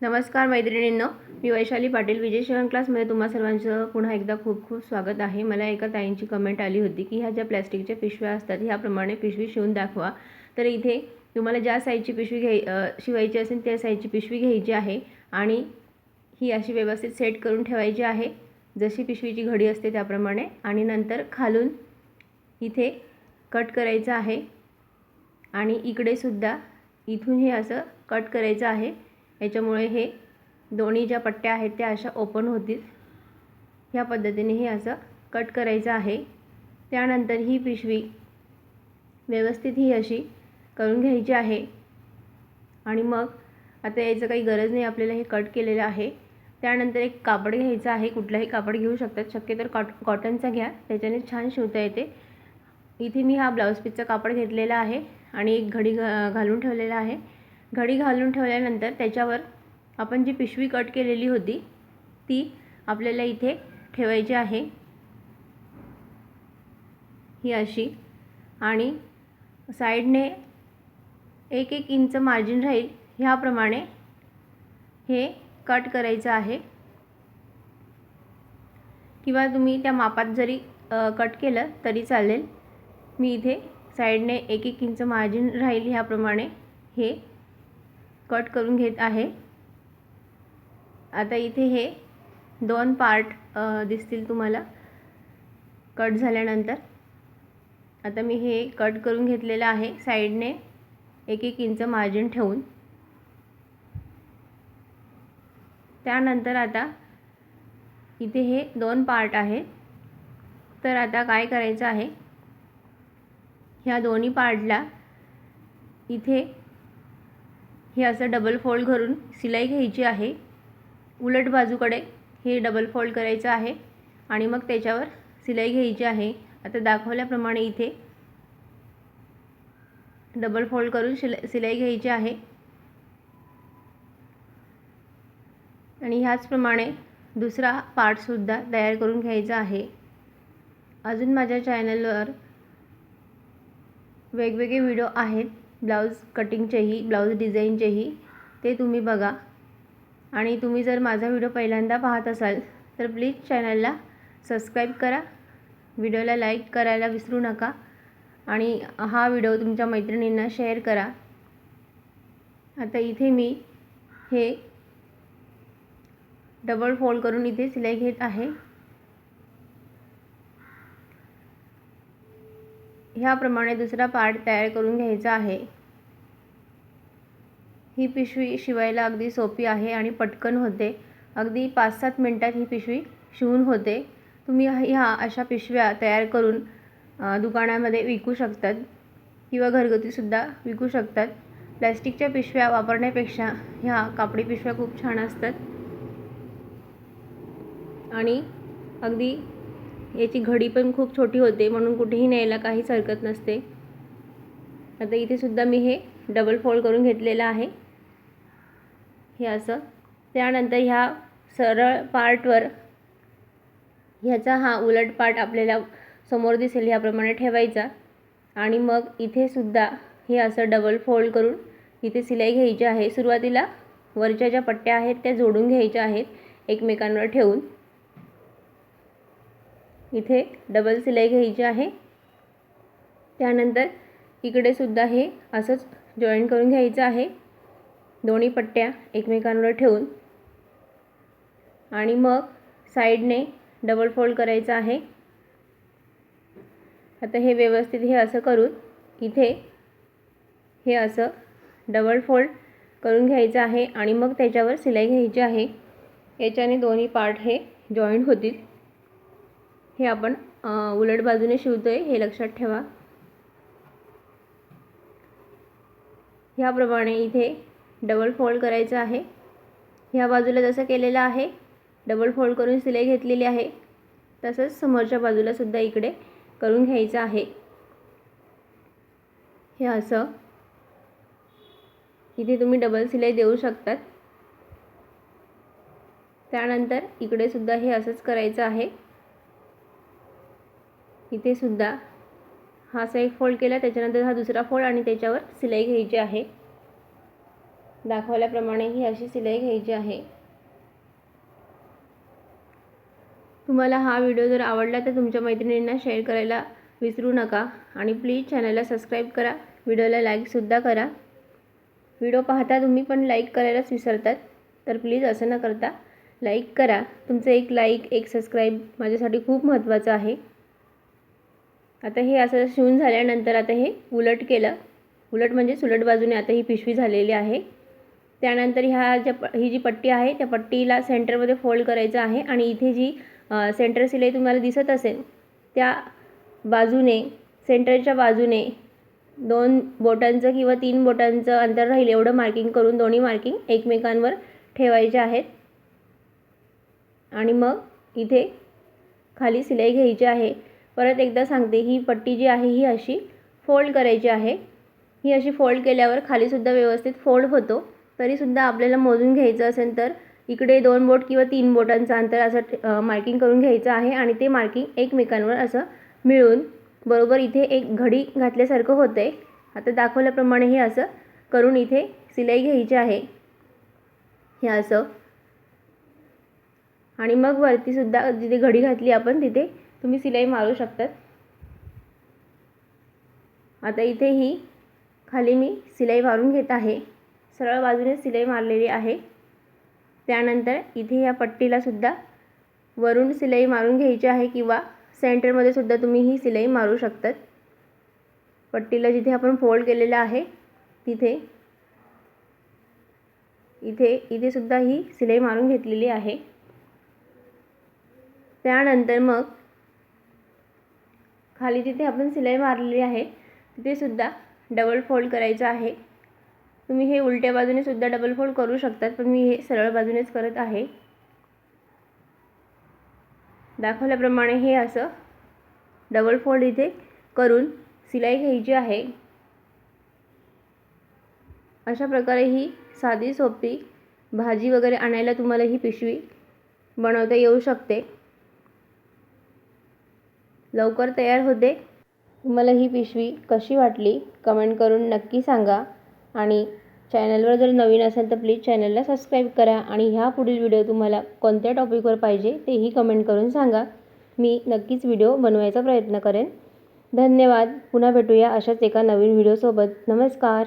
नमस्कार मैत्रिणींनो मी वैशाली पाटील विजय शिवण क्लासमध्ये तुम्हा सर्वांचं पुन्हा एकदा खूप खूप स्वागत आहे. मला एका ताईंची कमेंट आली होती की ह्या ज्या प्लॅस्टिकच्या पिशव्या असतात ह्याप्रमाणे पिशवी शिवून दाखवा. तर इथे तुम्हाला ज्या साईजची पिशवी घ्याय शिवायची असेल त्या साईजची पिशवी घ्यायची आहे आणि ही अशी व्यवस्थित सेट करून ठेवायची आहे. जशी पिशवीची घडी असते त्याप्रमाणे आणि नंतर खालून इथे कट करायचं आहे. आणि इकडे सुद्धा इथून हे असं कट करायचं आहे. याच्यामुळे हे दोन्ही ज्या पट्ट्या आहेत त्या अशा ओपन होतील. ह्या पद्धतीने हे असं कट करायचं आहे. त्यानंतर ही पिशवी व्यवस्थित ही अशी करून घ्यायची आहे. आणि मग आता याचं काही गरज नाही आपल्याला हे कट केलेलं आहे. त्यानंतर एक कापड घ्यायचं आहे. कुठलाही कापड घेऊ शकतात. शक्यतर कॉट कॉटनचा घ्या. त्याच्याने छान शिवता येते. इथे मी हा ब्लाऊज पीसचा कापड घेतलेला आहे. आणि एक घडी घालून ठेवलेला आहे. घडी घालून ठेवल्यानंतर त्याच्यावर आपण जी पिशवी कट केलेली होती ती आपल्याला इथे ठेवायची आहे. ही अशी. आणि साईडने एक एक इंच मार्जिन राहील ह्याप्रमाणे हे कट करायचं आहे. किंवा तुम्ही त्या मापात जरी कट केलं तरी चालेल. मी इथे साईडने एक एक इंच मार्जिन राहील ह्याप्रमाणे हे कट करून घेत आहे. आता इथे हे दोन पार्ट दिसतील तुम्हाला. कट झाल्यानंतर. आता मी हे कट करून घेतलेलं आहे साईडने. एक एक इंच मार्जिन ठेवून. त्यानंतर आता इथे हे दोन पार्ट आहेत तर आता काय करायचं आहे? ह्या दोन्ही पार्टला इथे हे असं डबल फोल्ड करून सिलाई घ्यायची आहे. उलट बाजूकडे हे डबल फोल्ड करायचं आहे आणि मग त्याच्यावर सिलाई घ्यायची आहे. आता दाखवल्याप्रमाणे इथे डबल फोल्ड करून शिलाई सिलाई घ्यायची आहे. आणि ह्याचप्रमाणे दुसरा पार्टसुद्धा तयार करून घ्यायचा आहे. अजून माझ्या चॅनलवर वेगवेगळे व्हिडिओ आहेत. ब्लाऊज कटिंगचेही ब्लाऊज डिझाईनचेही ते तुम्ही बघा. आणि तुम्ही जर माझा व्हिडिओ पहिल्यांदा पाहत असाल तर प्लीज चॅनलला सबस्क्राईब करा. व्हिडिओला लाईक करायला विसरू नका. आणि हा व्हिडिओ तुमच्या मैत्रिणींना शेअर करा. आता इथे मी हे डबल फोल्ड करून इथे सिलाई घेत आहे. ह्याप्रमाणे दुसरा पार्ट तयार करून घ्यायचा आहे. ही पिशवी शिवायला अगदी सोपी आहे आणि पटकन होते. अगदी पाच सात मिनटात ही पिशवी शिवून होते. तुम्ही ह्या अशा पिशव्या तयार करून दुकानामध्ये विकू शकतात किंवा घरगुतीसुद्धा विकू शकतात. प्लॅस्टिकच्या पिशव्या वापरण्यापेक्षा ह्या कापडी पिशव्या खूप छान असतात. आणि अगदी याची घडी पण खूप छोटी होते म्हणून कुठेही न्यायला काहीच हरकत नसते. आता इथे सुद्धा मी हे डबल फोल्ड करून घेतलेलं आहे. हे असं. त्यानंतर ह्या सरळ पार्टवर ह्याचा हा उलट पार्ट आपल्याला समोर दिसेल ह्याप्रमाणे ठेवायचा. आणि मग इथे सुद्धा हे असं डबल फोल्ड करून इथे सिलाई घ्यायची आहे. सुरुवातीला वरच्या ज्या पट्ट्या आहेत त्या जोडून घ्यायच्या आहेत एकमेकांवर ठेवून. इथे डबल सिलाई घ्यायची आहे. त्यानंतर इकडे सुद्धा हे असंच जॉईन करून घ्यायचं आहे. दोन्ही पट्ट्या एकमेकांवर ठेवून. आणि मग साईडने डबल फोल्ड करायचं आहे. आता हे व्यवस्थित हे असं करून इथे हे असं डबल फोल्ड करून घ्यायचं आहे आणि मग त्याच्यावर सिलाई घ्यायची आहे. याच्याने दोन्ही पार्ट हे जॉईंट होतील. हे आपण उलट बाजूने शिवतो आहे हे लक्षात ठेवा. ह्याप्रमाणे इथे डबल फोल्ड करायचं आहे. ह्या बाजूला जसं केलेलं आहे डबल फोल्ड करून सिलाई घेतलेली आहे तसंच समोरच्या बाजूला सुद्धा इकडे करून घ्यायचं आहे. हे असं. इथे तुम्ही डबल सिलाई देऊ शकतात. त्यानंतर इकडे सुद्धा हे असंच करायचं आहे. इथे सुद्धा हा असा एक फोल्ड केला. त्याच्यानंतर हा दुसरा फोल्ड आणि त्याच्यावर सिलाई घ्यायची आहे. दाखवल्याप्रमाणे ही अशी सिलाई घ्यायची आहे. तुम्हाला हा व्हिडिओ जर आवडला तर तुमच्या मैत्रिणींना शेअर करायला विसरू नका आणि प्लीज चॅनलला सबस्क्राईब करा. व्हिडिओला लाईकसुद्धा करा. व्हिडिओ पाहता तुम्ही पण लाईक करायलाच विसरतात. तर प्लीज असं न करता लाईक करा. तुमचं एक लाईक एक सबस्क्राईब माझ्यासाठी खूप महत्त्वाचं आहे. आता हे असं शिवून झाल्यानंतर आता हे उलट केलं. उलट म्हणजे सुलट बाजूने आता ही पिशवी झालेली आहे. त्यानंतर ह्या ज्या प ही जी पट्टी आहे त्या पट्टीला सेंटरमध्ये फोल्ड करायचं आहे आणि इथे जी सेंटर सिलाई तुम्हाला दिसत असेल त्या बाजूने सेंटरच्या बाजूने दोन बोटांचं किंवा तीन बोटांचं अंतर राहील एवढं मार्किंग करून दोन्ही मार्किंग एकमेकांवर ठेवायचे आहेत. आणि मग इथे खाली सिलाई घ्यायची आहे. परत एकदा सांगते ही पट्टी जी आहे ही अशी फोल्ड करायची आहे. ही अशी फोल्ड केल्यावर खालीसुद्धा व्यवस्थित फोल्ड होतो. तरीसुद्धा आपल्याला मोजून घ्यायचं असेल तर इकडे दोन बोट किंवा तीन बोटांचं अंतर असं मार्किंग करून घ्यायचं आहे आणि ते मार्किंग एकमेकांवर असं मिळून बरोबर इथे एक घडी घातल्यासारखं होतं आहे आता दाखवल्याप्रमाणे हे असं करून इथे सिलाई घ्यायची आहे. हे असं. आणि मग वरतीसुद्धा जिथे घडी घातली आपण तिथे तुम्ही सिलाई मारू शकतात. आता इथे ही खाली मी सिलाई मारून घेत आहे. सरळ बाजूने सिलाई मारलेली आहे. त्यानंतर इथे या पट्टीलासुद्धा वरून सिलाई मारून घ्यायची आहे किंवा सेंटरमध्ये सुद्धा तुम्ही ही सिलाई मारू शकतात. पट्टीला जिथे आपण फोल्ड केलेलं आहे तिथे इथे इथे सुद्धा ही सिलाई मारून घेतलेली आहे. त्यानंतर मग खाली जिथे आपण सिलाई मारलेली आहे तिथे सुद्धा डबल फोल्ड करायचं आहे. तुम्ही हे उलट्या बाजूनेसुद्धा डबल फोल्ड करू शकतात पण मी हे सरळ बाजूनेच करत आहे. दाखवल्याप्रमाणे हे असं डबल फोल्ड इथे करून सिलाई घ्यायची आहे. अशा प्रकारे ही साधी सोपी भाजी वगैरे आणायला तुम्हाला ही पिशवी बनवता येऊ शकते. लवकर तयार होते. तुम्हाला ही पिशवी कशी वाटली कमेंट करून नक्की सांगा. आणि चॅनलवर जर नवीन असेल तर प्लीज चॅनलला सबस्क्राईब करा आणि ह्या पुढील व्हिडिओ तुम्हाला कोणत्या टॉपिकवर पाहिजे तेही कमेंट करून सांगा. मी नक्कीच व्हिडिओ बनवायचा प्रयत्न करेन. धन्यवाद. पुन्हा भेटूया अशाच एका नवीन व्हिडिओसोबत. नमस्कार.